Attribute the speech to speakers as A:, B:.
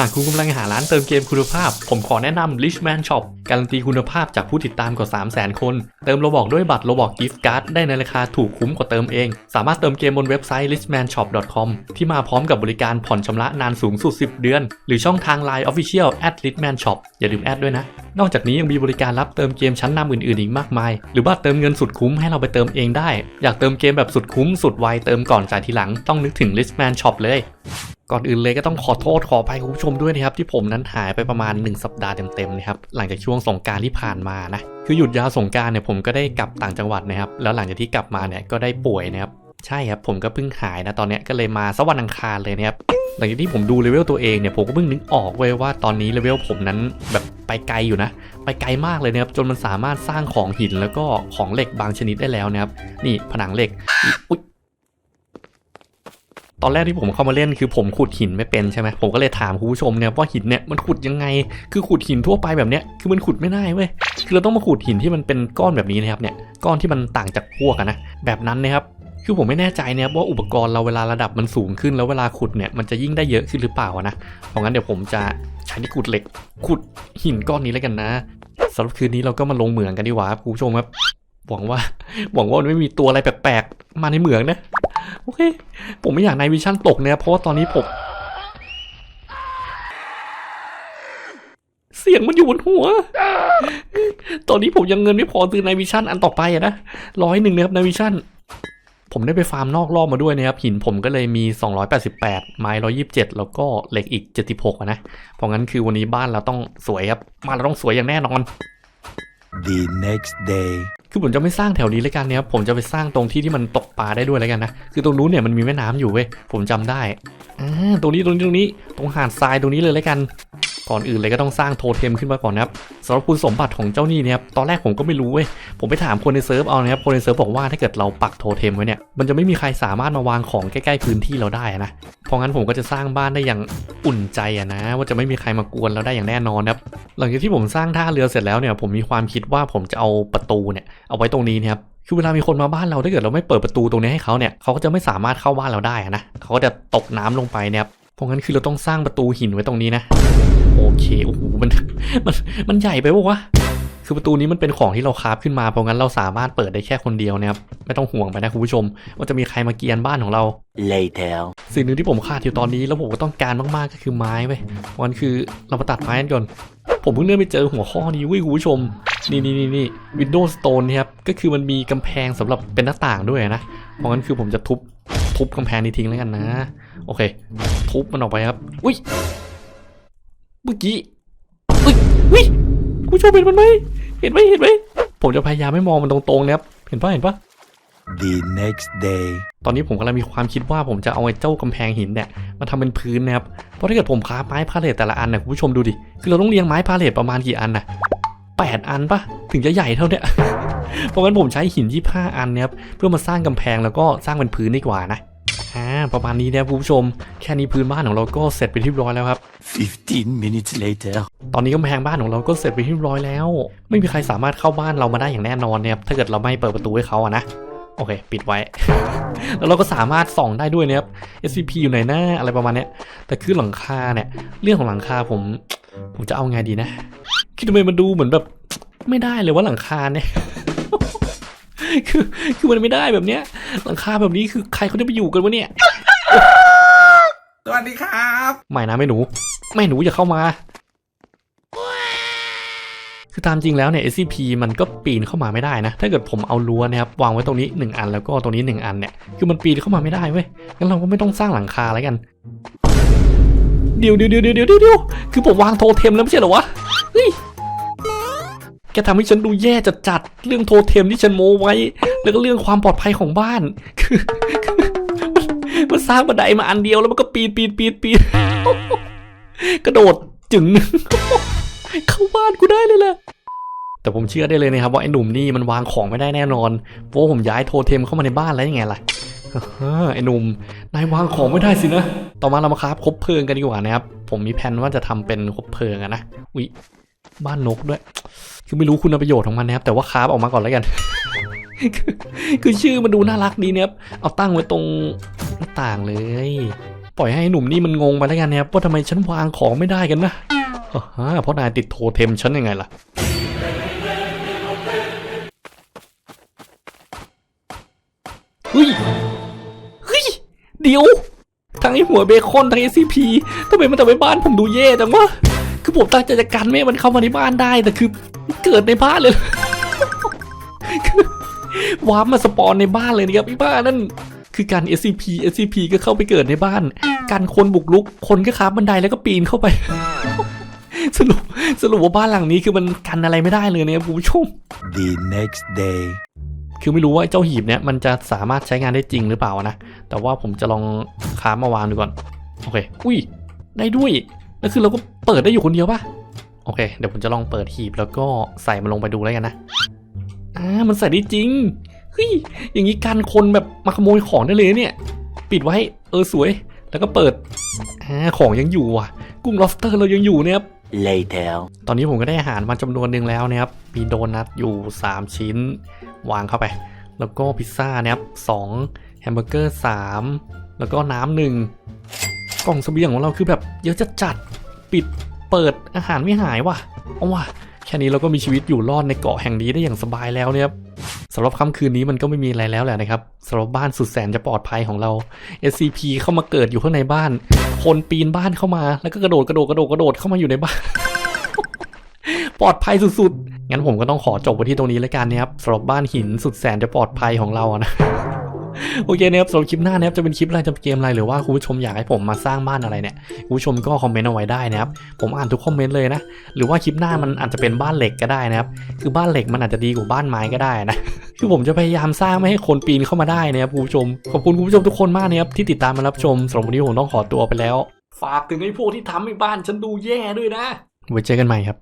A: หากคุณกำลังหาร้านเติมเกมคุณภาพ ผมขอแนะนำ Richman Shop การันตีคุณภาพจากผู้ติดตามกว่า 300,000 คน เติมโลบอกด้วยบัตรโลบอกกิฟต์การ์ดได้ในราคาถูกคุ้มกว่าเติมเอง สามารถเติมเกมบนเว็บไซต์ richmanshop.com ที่มาพร้อมกับบริการผ่อนชำระนานสูงสุด 10 เดือน หรือช่องทาง Line Official at richman shop อย่าลืมแอดด้วยนะ นอกจากนี้ยังมีบริการรับเติมเกมชั้นนำอื่นๆ อีกมากมาย หรือว่าเติมเงินสุดคุ้มให้เราไปเติมเองได้ อยากเติมเกมแบบสุดคุ้มสุดไวเติมก่อนจ่ายทีหลังต้องนึกถึง Richman Shop เลย ก่อนอื่นเลยก็ต้องขอโทษขออภัยคุณผู้ชมด้วยนะครับ ที่ผมนั้นหายไปประมาณ 1 สัปดาห์เต็มๆนะครับหลังจากช่วงสงการที่ผ่านมานะคือหยุดยาวสงการเนี่ยผมก็ได้กลับต่างจังหวัดนะครับ แล้วหลังจากที่กลับมาเนี่ยก็ได้ป่วยนะครับใช่ครับผมก็เพิ่งหายนะตอนนี้ก็เลยมาสักวันอังคารเลยนะครับหลังจากที่ผมดูเลเวลตัวเองเนี่ยผมก็เพิ่งนึกออกเว้ยว่าตอนนี้เลเวลผมนั้นแบบไปไกลอยู่นะ ไปไกลมากเลยนะครับจนมันสามารถสร้างของหินแล้วก็ของเหล็กบางชนิดได้แล้วนะครับนี่ผนังเหล็กอุ๊ย ตอนแรกที่ผมเข้ามาเล่นคือผมขุดหินไม่เป็นใช่ไหมผมก็เลยถามคุณผู้ชมเนี่ยว่าหินเนี่ยมันขุดยังไง คือขุดหินทั่วไปแบบเนี้ยคือมันขุดไม่ได้เว้ยคือเราต้องมาขุดหินที่มันเป็นก้อนแบบนี้นะครับเนี่ยก้อนที่มันต่างจากพวกนะแบบนั้นนะครับคือผมไม่แน่ใจนะครับว่าอุปกรณ์เราเวลาระดับมันสูงขึ้นแล้วเวลาขุดเนี่ยมันจะยิ่งได้เยอะขึ้นหรือเปล่านะเพราะงั้นเดี๋ยวผมจะใช้ที่ขุดเหล็ก ขุดหินก้อนนี้แล้วกันนะสำหรับคืนนี้เราก็มาลงเหมืองกันดีกว่าครับคุณผู้ชมครับหวังว่าหวังว่าไม่มีตัวอะไรแปลกๆมาในเหมืองนะ โอเค ผมไม่อยากในวิชั่นตกเนี่ย เพราะว่าตอนนี้ผม เสียงมันอยู่บนหัว ตอนนี้ผมยังเงินไม่พอซื้อในวิชั่นอันต่อไปอะนะร้อยหนึ่งนะครับในวิชั่นผมได้ไปฟาร์มนอกรอบมาด้วยนะครับ หินผมก็เลยมี 288 ไม้ 127 แล้วก็เหล็กอีก 76นะ เพราะงั้นคือวันนี้บ้านเราต้องสวยครับบ้านเราต้องสวยอย่างแน่นอน
B: The next day.
A: คือผมจะไม่สร้างแถวนี้เลยกันเนี่ยผมจะไปสร้างตรงที่ที่มันตกปลาได้ด้วยแล้วกันนะ คือตรงนู้นเนี่ยมันมีแม่น้ำอยู่เว้ย ผมจำได้อ่าตรงนี้ตรงนี้ตรงนี้ ตรงหาดทรายตรงนี้เลยแล้วกัน ก่อนอื่นเลยก็ต้องสร้างโทเทมขึ้นมาก่อนนะครับสำหรับคุณสมบัติของเจ้านี่เนี่ยครับตอนแรกผมก็ไม่รู้เว้ยผมไปถามคนในเซิร์ฟเอานะครับคนในเซิร์ฟบอกว่าถ้าเกิดเราปักโทเทมไว้เนี่ยมันจะไม่มีใครสามารถมาวางของใกล้ๆพื้นที่เราได้นะเพราะงั้นผมก็จะสร้างบ้านได้อย่างอุ่นใจอะนะ ว่าจะไม่มีใครมากวนเราได้อย่างแน่นอนนะครับหลังจากที่ผมสร้างท่าเรือเสร็จแล้วเนี่ยผมมีความคิดว่าผมจะเอาประตูเนี่ยเอาไว้ตรงนี้นะครับคือเวลามีคนมาบ้านเราถ้าเกิดเราไม่เปิดประตูตรงนี้ให้เขาเนี่ยเขาก็จะไม่สามารถเข้าบ้านเราได้นะเขาก็จะตกน้ำลงไปเนี่ยครับ เพราะงั้นคือเราต้องสร้างประตูหินไว้ตรงนี้นะ โอเค โอ้โห มัน มัน มันใหญ่ไปปะวะ คือประตูนี้มันเป็นของที่เราคราฟขึ้นมา เพราะงั้นเราสามารถเปิดได้แค่คนเดียวนะครับ ไม่ต้องห่วงไปนะคุณผู้ชม ว่าจะมีใครมาเกียนบ้านของเรา
B: Later.
A: สิ่งหนึ่งที่ผมขาดอยู่ตอนนี้แล้วผมก็ต้องการมากๆก็คือไม้เว้ยวันคือเรามาตัดไม้กันก่อน ผมเพิ่งเลื่อนไปเจอหัวข้อนี้เว้ยคุณผู้ชม นี่นี่นี่นี่ Windows Stone เนี่ยครับ ก็คือมันมีกำแพงสำหรับเป็นหน้าต่างด้วยนะ เพราะงั้นคือผมจะทุบ ทุบกำแพงนี้ทิ้งแล้วกันนะ โอเค ทุบมันออกไปครับ อุ้ย เมื่อกี้ อุ้ย อุ้ยคุณผู้ชมเห็นมันไหม เห็นไหมเห็นไหม ผมจะพยายามไม่มองมันตรงๆนะครับ เห็นปะเห็นปะ
B: The next day.
A: ตอนนี้ผมกำลังมีความคิดว่าผมจะเอาไอ้เจ้ากำแพงหินเนี่ยมาทำเป็นพื้นนะครับ เพราะถ้าเกิดผมคราฟไม้พาเลทแต่ละอันเนี่ยคุณผู้ชมดูดิ คือเราต้องเรียงไม้พาเลทประมาณกี่อันน่ะแปดอันปะถึงจะใหญ่เท่าเนี้ย เพราะงั้นผมใช้หินยี่ห้าอันเนี่ยครับเพื่อมาสร้างกำแพงแล้วก็สร้างเป็นพื้นดีกว่านะอ่า ประมาณนี้นะครับคุณผู้ชม แค่นี้พื้นบ้านของเราก็เสร็จไปนที่เรียบร้อยแล้วครับ
B: 15 minutes later.
A: ตอนนี้กำแพงบ้านของเราก็เสร็จไปนที่เรียบร้อยแล้ว ไม่มีใครสามารถเข้าบ้านเรามาได้อย่างแน่นอนเนี่ยครับถ้าเกิดเราไม่เปิดประตูให้เขาอะนะโอเค ปิดไว้ แล้วเราก็สามารถส่องได้ด้วยนะครับ SCP อยู่ไหนหน้าอะไรประมาณเนี้ยแต่คือหลังคาเนี่ย เรื่องของหลังคาผม ผมจะเอาไงดีนะ คิดทำไมมันดูเหมือนแบบ ไม่ได้เลยว่าหลังคาเนี่ย คือคือมันไม่ได้แบบเนี้ยหลังคาแบบนี้คือใครเขาจะไปอยู่กันวะเนี่ย
C: สวัสดีครับ
A: ไม่นะไม่หนู ไม่หนูอย่าเข้ามา คือตามจริงแล้วเนี่ย SCP มันก็ปีนเข้ามาไม่ได้นะ ถ้าเกิดผมเอารั้วนะครับวางไว้ตรงนี้ 1 อันแล้วก็ตรงนี้ 1 อันเนี่ย คือมันปีนเข้ามาไม่ได้เว้ย งั้นเราก็ไม่ต้องสร้างหลังคาแล้วกัน เดี๋ยวเดี๋ยวเดี๋ยวเดี๋ยวเดี๋ยวเดี๋ยวคือผมวางโทเทมแล้วไม่ใช่เหรอวะ เฮ้ยแกทำให้ฉันดูแย่จัดจัดๆเรื่องโทเทมที่ฉันโมไว้ แล้วก็เรื่องความปลอดภัยของบ้านคือคือมันสร้างบันไดมาอันเดียวแล้วมันก็ปีนปีนปีนปีนกระโดดจึงเข้าบ้านกูได้เลยแหละแต่ผมเชื่อได้เลยนะครับว่าไอ้หนุ่มนี่มันวางของไม่ได้แน่นอนเพราะผมย้ายโทเทมเข้ามาในบ้านแล้วยังไงล่ะไอ้หนุ่มนายวางของไม่ได้สินะ ต่อมาเรามาคราฟคบเพลิงกันดีกว่านะครับ ผมมีแผนว่าจะทำเป็นคบเพลิงอะนะ อุ๊ย บ้านนกด้วย คือไม่รู้คุณประโยชน์ของมันนะครับ แต่ว่าคาฟออกมาก่อนแล้วกัน คือชื่อมันดูน่ารักดีนะครับ เอาตั้งไว้ตรงหน้าต่างเลย ปล่อยให้หนุ่มนี่มันงงไปแล้วกันนะครับว่าทำไมฉันวางของไม่ได้กันนะฮะเพราะนายติดโทเทมฉันยังไงล่ะเฮ้ยเฮ้ย เดี๋ยว ทั้งไอหัวเบคอนทั้ง SCP ทำไมมันทำให้บ้านผมดูแย่จังวะ คือผมตั้งใจจะกันไม่ให้มันเข้ามาในบ้านได้แต่คือเกิดในบ้านเลย คือวาร์ปมาสปอนในบ้านเลยนะครับไอ้บ้านนั่นคือการ SCP SCP ก็เข้าไปเกิดในบ้าน การคนบุกลุก คนก็ค้าบันไดแล้วก็ปีนเข้าไป สรุปสรุปว่าบ้านหลังนี้คือมันกันอะไรไม่ได้เลยนะครับคุณผู้ชม
B: The next day.
A: คือไม่รู้ว่าไอ้เจ้าหีบเนี่ยมันจะสามารถใช้งานได้จริงหรือเปล่านะ แต่ว่าผมจะลองค้ามาวางดูก่อน โอเค อุ้ย ได้ด้วย แล้วคือเราก็เปิดได้อยู่คนเดียวปะโอเค เดี๋ยวผมจะลองเปิดหีบแล้วก็ใส่มันลงไปดูแล้วกันนะ อ่า มันใส่ได้จริง เฮ้ย อย่างนี้การคนแบบมาขโมยของได้เลยเนี่ย ปิดไว้ เออสวย แล้วก็เปิด อ่า ของยังอยู่ว่ะ กุ้ง lobster เรายังอยู่เนี่ยครับ
B: Later.
A: ตอนนี้ผมก็ได้อาหารมาจำนวนหนึ่งแล้วนะครับ มีโดนัทอยู่ 3 ชิ้น วางเข้าไป แล้วก็พิซซ่านะครับสองแฮมเบอร์เกอร์3แล้วก็น้ำหนึ่ง กล่องเสบียงของเราคือแบบเยอะจะจัดปิดเปิดอาหารไม่หายว่ะเอาว่ะแค่นี้เราก็มีชีวิตอยู่รอดในเกาะแห่งนี้ได้อย่างสบายแล้วเนี่ยครับสำหรับค่ำคืนนี้มันก็ไม่มีอะไรแล้วแหละนะครับสำหรับบ้านสุดแสนจะปลอดภัยของเรา SCP เข้ามาเกิดอยู่ข้างในบ้าน คนปีนบ้านเข้ามา แล้วก็กระโดดกระโดดกระโดดกระโดดเข้ามาอยู่ในบ้าน ปลอดภัยสุดๆงั้นผมก็ต้องขอจบไว้ที่ตรงนี้แล้วกันนะครับสำหรับบ้านหินสุดแสนจะปลอดภัยของเราอะนะ โอเคนะครับสำหรับคลิปหน้านะครับจะเป็นคลิปอะไรจะเป็นเกมอะไรหรือว่าคุณผู้ชมอยากให้ผมมาสร้างบ้านอะไรเนี่ยคุณผู้ชมก็คอมเมนต์เอาไว้ได้นะครับผมอ่านทุกคอมเมนต์เลยนะหรือว่าคลิปหน้ามันอาจจะเป็นบ้านเหล็กก็ได้นะครับคือบ้านเหล็กมันอาจจะดีกว่าบ้านไม้ก็ได้นะคือผมจะพยายามสร้างไม่ให้คนปีนเข้ามาได้นะครับคุณผู้ชมขอบคุณคุณผู้ชมทุกคนมากนะครับที่ติดตามมารับชมสำหรับวันนี้ผมต้องขอตัวไปแล้ว ฝากถึงไอ้พวกที่ทำให้บ้านฉันดูแย่ด้วยนะไว้เจอกันใหม่ครับ